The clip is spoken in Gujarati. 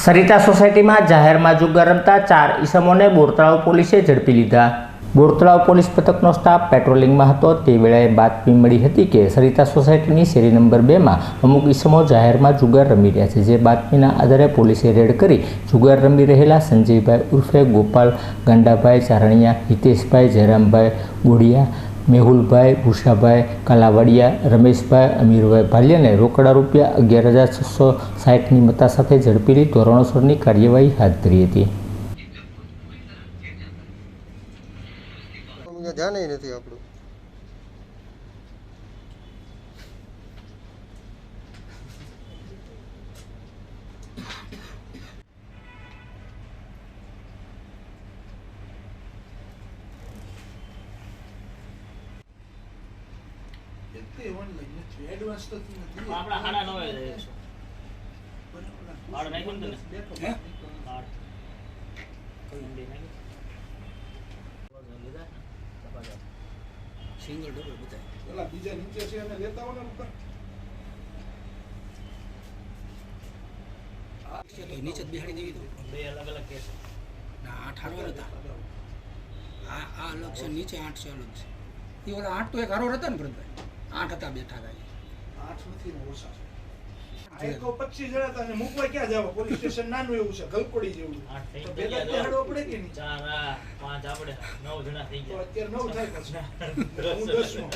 સરિતા સોસાયટીમાં જાહેરમાં જુગાર રમતા ચાર ઈસમોને બોરતળાવ પોલીસે ઝડપી લીધા. બોરતળાવ પોલીસ પથકનો સ્ટાફ પેટ્રોલિંગમાં હતો. તે વેળાએ બાતમી મળી હતી કે સરિતા સોસાયટીની શેરી નંબર બેમાં અમુક ઈસમો જાહેરમાં જુગાર રમી રહ્યા છે. જે બાતમીના આધારે પોલીસે રેડ કરી જુગાર રમી રહેલા સંજયભાઈ ઉર્ફે ગોપાલ ગંડાભાઈ ચારણિયા, હિતેશભાઈ જયરામભાઈ ગોડિયા મેહુલભાઈ, ભૂષાભાઈ, કાલાવાડિયા, રમેશભાઈ, અમીરભાઈ ભાલિયાને રોકડા રૂપિયા અગિયાર હજાર છસો સાહીઠની મતા સાથે ઝડપી લઈ ધોરણસરની કાર્યવાહી હાથ ધરી હતી. ધ્યાન નથી આપણું. એડવાન્સ તો નથી આપણા હાડા નવે જાય છે. ભાડું નાખ્યું ને તમે? હે? ભાડું. ઠંડી નાખી? લીધા? તપાસ. સિંગલ ડબલ બતાય પેલા બીજા નીચે છે અને લેતા હોય ને ઉપર છે નીચે જ બેહાડી દેવી તો બે અલગ અલગ કેસ ના આઠ હારો હતા આ આ અલગ છે નીચે આઠ છે અલગ છે એ ઓલા આઠ તો એક હારો હતા ને ભરતભાઈ આઠ હતા બેઠા હતા આઠ નથી ને ઓછા એક પચીસ જણા હતા મૂકવા ક્યાં જાવ? પોલીસ સ્ટેશન નાનું એવું છે ગલકોડી જેવું. તો પડે કે નહીં? ચાર આ, પાંચ આપણે નવ જણા થઈ ગયા. અત્યારે નવ થાય પછી. હું દસમો.